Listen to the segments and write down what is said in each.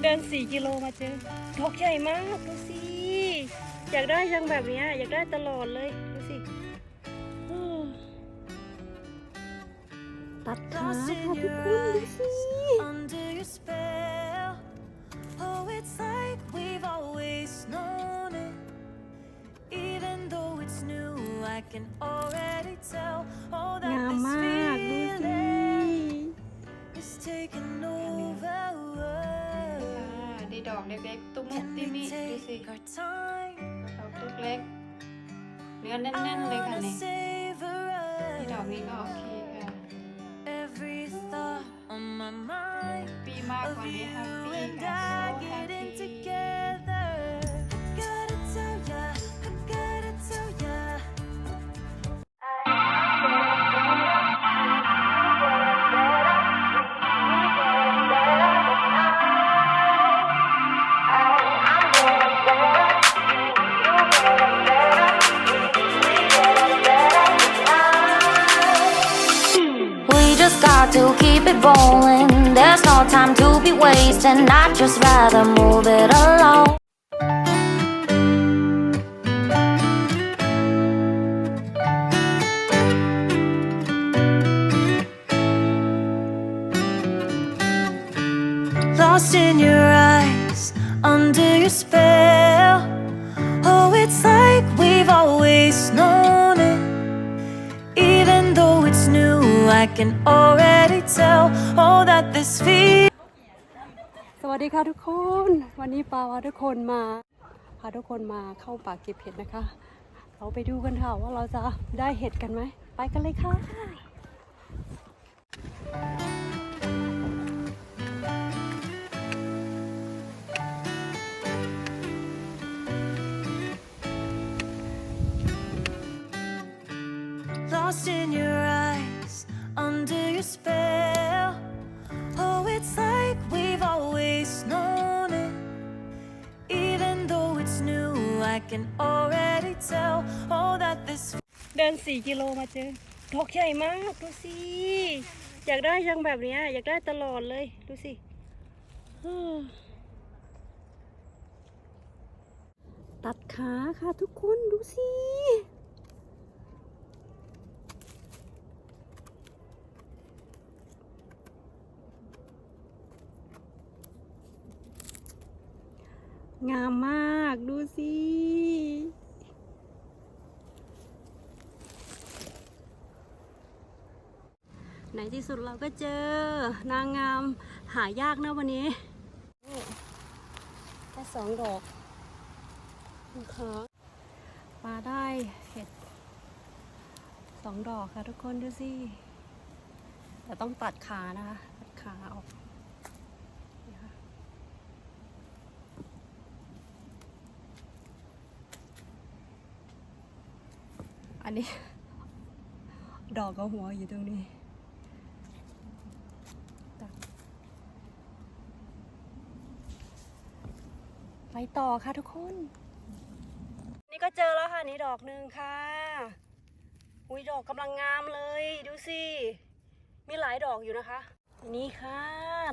เดินสี่กิโลมาเจอดอกใหญ่มากดูสิ อยากได้ยังแบบเนี้ยอยากได้ตลอดเลย ดูสิเออตัดขาค่ะทุกคนดูสิ under your spell. Oh, it's like we've always known it. Even though it's new, I can already tell. Oh, งาม that มาก this ดูสิ ดีดอกเล็กๆ ตุ้มมุก Can ติมิ we ดูสิ take our time? ดอกเล็กๆเนื้อแน่นๆเลยค่ะ wanna นี่ savor ดีดอก us. นี้ก็โอเคค่ะ Every thought on my mind. ปีมาก of กว่านี้ you แฮปปี้ and ค่ะ Got to keep it rolling. There's no time to be wasting. I'd just rather move it along. Lost in your eyes, under your spell. Can already tell. all that this feel สวัสดีค่ะทุกคน วันนี้ปาพาทุกคนมาพาทุกคนมาเข้าป่าเก็บเห็ดนะคะ เราไปดูกันค่ะว่าเราจะได้เห็ดกันไหม ไปกันเลยค่ะ I can already tell. Oh, that this เดินสี่กิโลมาเจอดอกใหญ่มากดูสิ อยากได้ยังแบบเนี้ย อยากได้ตลอดเลย ดูสิตัดขาค่ะทุกคนดูสิงามมากดูสิ ในที่สุดเราก็เจอนางงามหายากนะวันนี้นี่แค่สองดอกนะคะมาได้เห็ดสองดอกค่ะทุกคนดูสิแต่ต้องตัดขานะคะ ตัดขาออกอันนี้ ดอกกับหัวอยู่ตรงนี้ ไปต่อค่ะทุกคน นี่ก็เจอแล้วค่ะนี่ดอกหนึ่งค่ะอุ้ยดอกกำลังงามเลย ดูสิ มีหลายดอกอยู่นะคะ นี่ค่ะ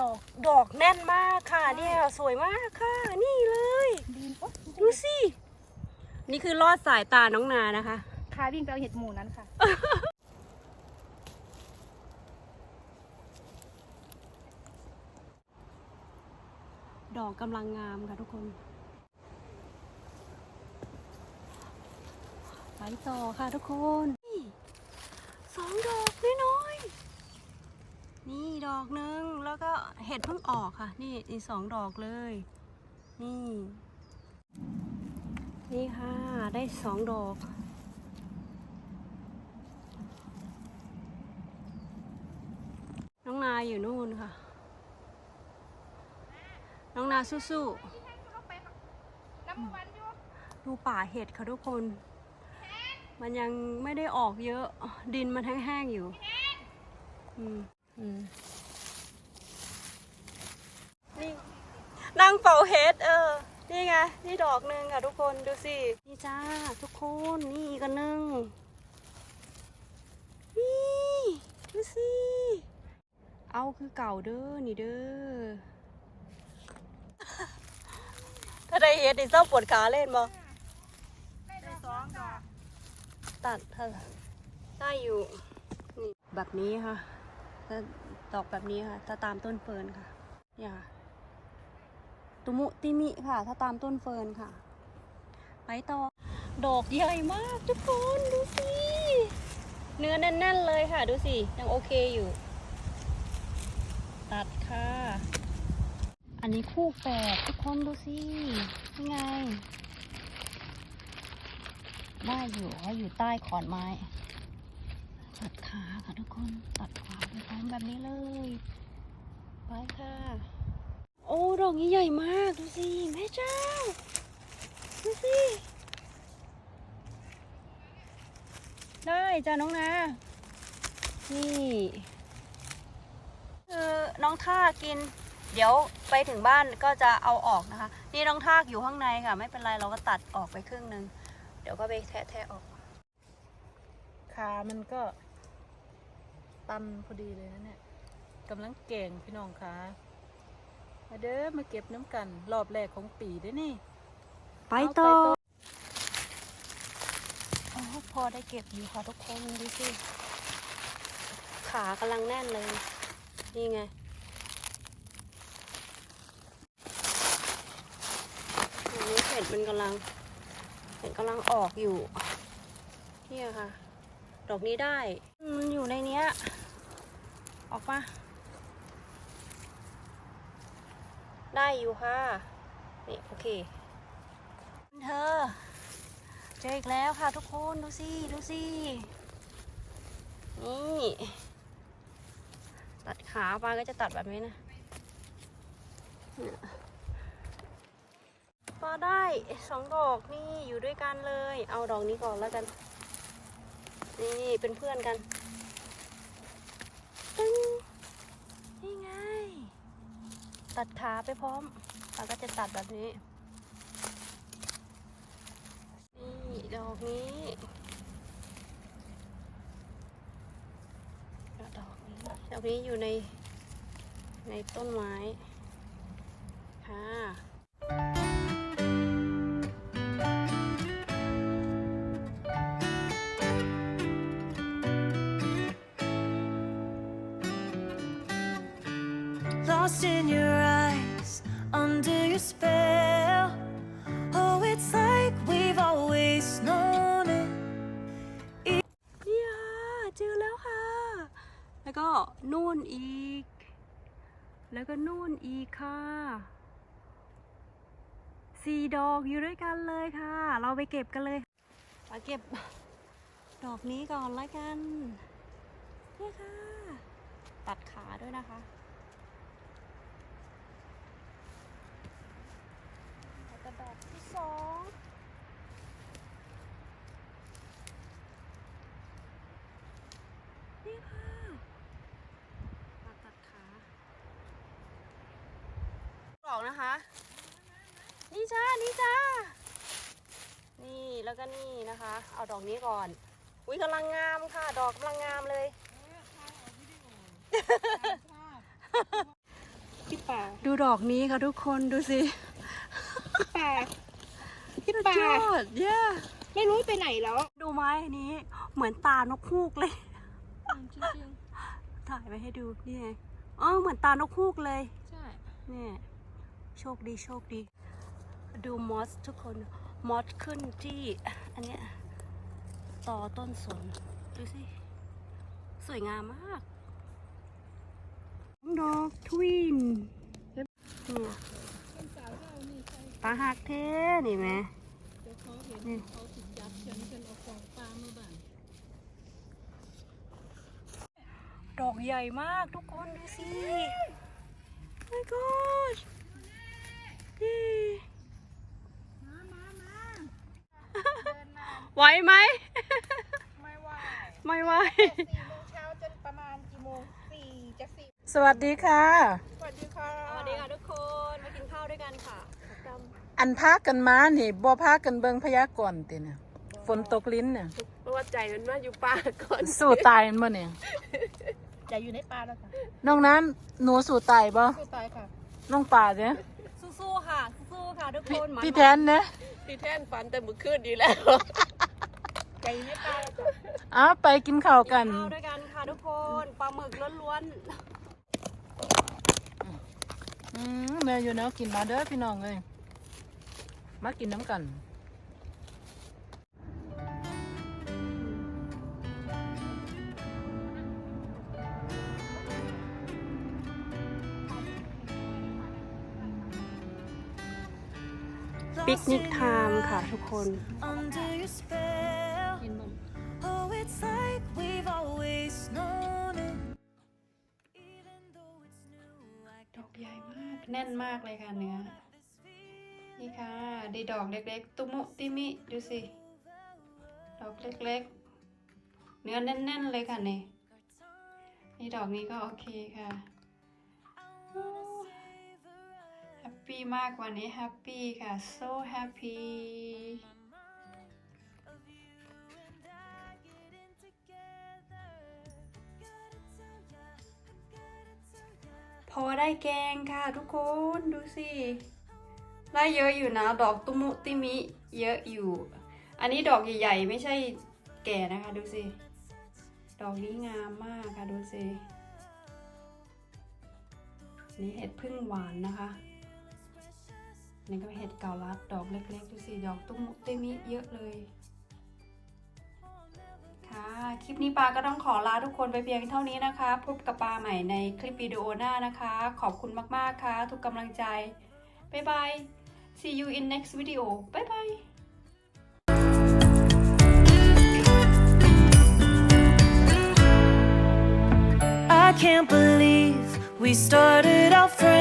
ดอกดอกแน่นมากค่ะเนี่ยสวยมากค่ะ นี่เลยดูสิ นี่คือลอดสายตาน้องนานะคะพาวิ่งไปเอาเห็ดหมูนั้นค่ะดอกกำลังงามค่ะทุกคน ไปต่อค่ะทุกคนนี่สองดอกน้อยๆนี่ดอกหนึ่งแล้วก็เห็ดเพิ่งออกค่ะ นี่อีกสองดอกเลย นี่ นี่ค่ะได้สองดอกน้องนายอยู่นู่นค่ะ น้องนาสู้ๆดูป่าเห็ดค่ะทุกคน มันยังไม่ได้ออกเยอะ ดินมันแห้งๆอยู่นี่นั่งเป่าเฮดเออ นี่ไง นี่ดอกหนึ่งค่ะทุกคนดูสิ นี่จ้า ทุกคน นี่อีกหนึ่งนี่ดูสิ เอาคือเก่าเด้อ นี่เด้อ ถ้าได้เฮดนี่เศร้าปวดขาเล่นบ่ ตัดเธอได้อยู่นี่แบบนี้ค่ะถ้าดอกแบบนี้ค่ะ ถ้าตามต้นเฟิร์นค่ะอย่าตุมุติมิค่ะ ถ้าตามต้นเฟิร์นค่ะ ไปต่อ ดอกใหญ่มากทุกคนดูสิ เนื้อแน่นๆเลยค่ะ ดูสิ ยังโอเคอยู่ ตัดค่ะ อันนี้คู่แฝดทุกคนดูสิยังไง ได้อยู่เขาอยู่ใต้ขอนไม้ตัดขาค่ะทุกคนตัดขาไปพร้อมแบบนี้เลยไปค่ะ โอ้ดอกนี้ใหญ่มากดูสิแม่เจ้าดูสิได้จ้าน้องนานี่คือน้องทากิน เดี๋ยวไปถึงบ้านก็จะเอาออกนะคะ นี่น้องทากอยู่ข้างในค่ะ ไม่เป็นไรเราก็ตัดออกไปครึ่งหนึ่ง ดี๋ยวก็ไปแทะๆออก ขามันก็ตันพอดีเลยนะเนี่ยกำลังเก่งพี่น้องคะมาเด้อมาเก็บน้ำกัน รอบแรกของปีเด้อนี่ ไปต่ออ๋อพอได้เก็บอยู่ค่ะทุกคนดูสิ ขากำลังแน่นเลย นี่ไงอันนี้เห็ดมันกำลัง เห็ดกำลังออกอยู่ เนี่ยค่ะ ดอกนี้ได้ มันอยู่ในเนี้ย ออกมาได้อยู่ค่ะ นี่โอเค เธอ เจออีกแล้วค่ะทุกคนดูสิดูสิ นี่ ตัดขาปาก็จะตัดแบบนี้นะ เนี่ยปลาได้สองดอกนี่อยู่ด้วยกันเลย เอาดอกนี้ก่อนแล้วกัน นี่เป็นเพื่อนกันตึ้งนี่ไง ตัดขาไปพร้อมปลาก็จะตัดแบบนี้นี่ดอกนี้ดอกนี้ดอกนี้อยู่ในในต้นไม้ค่ะ Lost in your eyes, under your spell. Oh, it's like we've always known it. นี่ค่ะเจอแล้วค่ะ แล้วก็นู่นอีก แล้วก็นู่นอีกค่ะสี่ดอกอยู่ด้วยกันเลยค่ะ เราไปเก็บกันเลยมาเก็บดอกนี้ก่อนละกัน นี่ค่ะ ตัดขาด้วยนะคะ แล้วก็ดอกที่ สองนี่ค่ะตัดตัดขาดอกนะคะ นี่จ้า นี่จ้า นี่แล้วก็นี่นะคะ เอาดอกนี้ก่อน อุ้ยกำลังงามค่ะ ดอกกำลังงามเลยพี่ป่าดูดอกนี้ค่ะทุกคนดูสิป่า พี่ป่ายอดเย้ไม่รู้ไปไหนแล้ว ดูไม้นี้เหมือนตานกฮูกเลย จริงถ่ายไว้ให้ดูนี่ไงเออเหมือนตานกฮูกเลย ๆใช่ เนี่ยโชคดีโชคดี ดูมอสทุกคนมอสขึ้นที่ อันเนี้ยต่อต้นสน ดูสิ สวยงามมากดอกทวินเนี่ย ปลาหักเทนี่ไหมนี่ดอกใหญ่มากทุกคนดูสิ my gosh นี่ไหวไหม ไม่ไหว ไม่ไหวสี่โมงเช้าจนประมาณกี่โมงสี่จะสี่สวัสดีค่ะ สวัสดีค่ะ สวัสดีค่ะทุกคน มากินข้าวด้วยกันค่ะจ อันพากันมานี่บ่พากันเบิ่งพยากรณ์ติเนี่ยฝนตกลิ้นเนี่ยเพราะว่าใจมันมาอยู่ป่าก่อนสู้ตายมันบ่เนี่ยจะอยู่ในป่าแล้วค่ะน้องนั้นหนูสู้ตายบ่สู้ตายค่ะน้องป่าเนี่ยำสู้ๆค่ะสู้ค่ะทุกคนมันพี่แทนนะพี่แท่นฟันแต่มือคืนดีแล้วใจไม่ตายจ้ะอ้าวไปกินข้าวกันข้าวด้วยกันค่ะทุกคนปลาหมึกล้วนอืมแม่อยู่เนาะกินมาเด้อพี่น้องเลย มากินน้ำกันๆปิกนิกไทม์ค่ะทุกคน Under your spell. Oh, it's like we've always known it. Even though it's new, I ดอกใหญ่มาก แน่นมากเลยค่ะเนื้อนี่ ดีดอกเล็กๆ ตุมุติมิดูสิ ดอกเล็กๆ เนื้อแน่นๆเลยค่ะนี่นี่ดอกนี้ก็โอเคค่ะแฮปปี้มากวันนี้แฮปปี้ค่ะ so happy พอได้แกงค่ะทุกคนดูสิ ได้เยอะอยู่นะ ดอกตุมุติมิเยอะอยู่ อันนี้ดอกใหญ่ๆ ไม่ใช่แก่นะคะดูสิ ดอกนี้งามมากค่ะดูสิ นี่เห็ดพึ่งหวานนะคะนี่ก็เห็ดเกาลัดดอกเล็กๆดูสิ ดอกตุมุติมิเยอะเลย ค่ะ คลิปนี้ปาก็ต้องขอลาทุกคนไปเพียงเท่านี้นะคะ พบกับปาใหม่ในคลิปวิดีโอหน้านะคะ ขอบคุณมากๆค่ะ ทุกกำลังใจ บ๊ายบาย See you in next video. Bye bye. I can't believe we started out friends.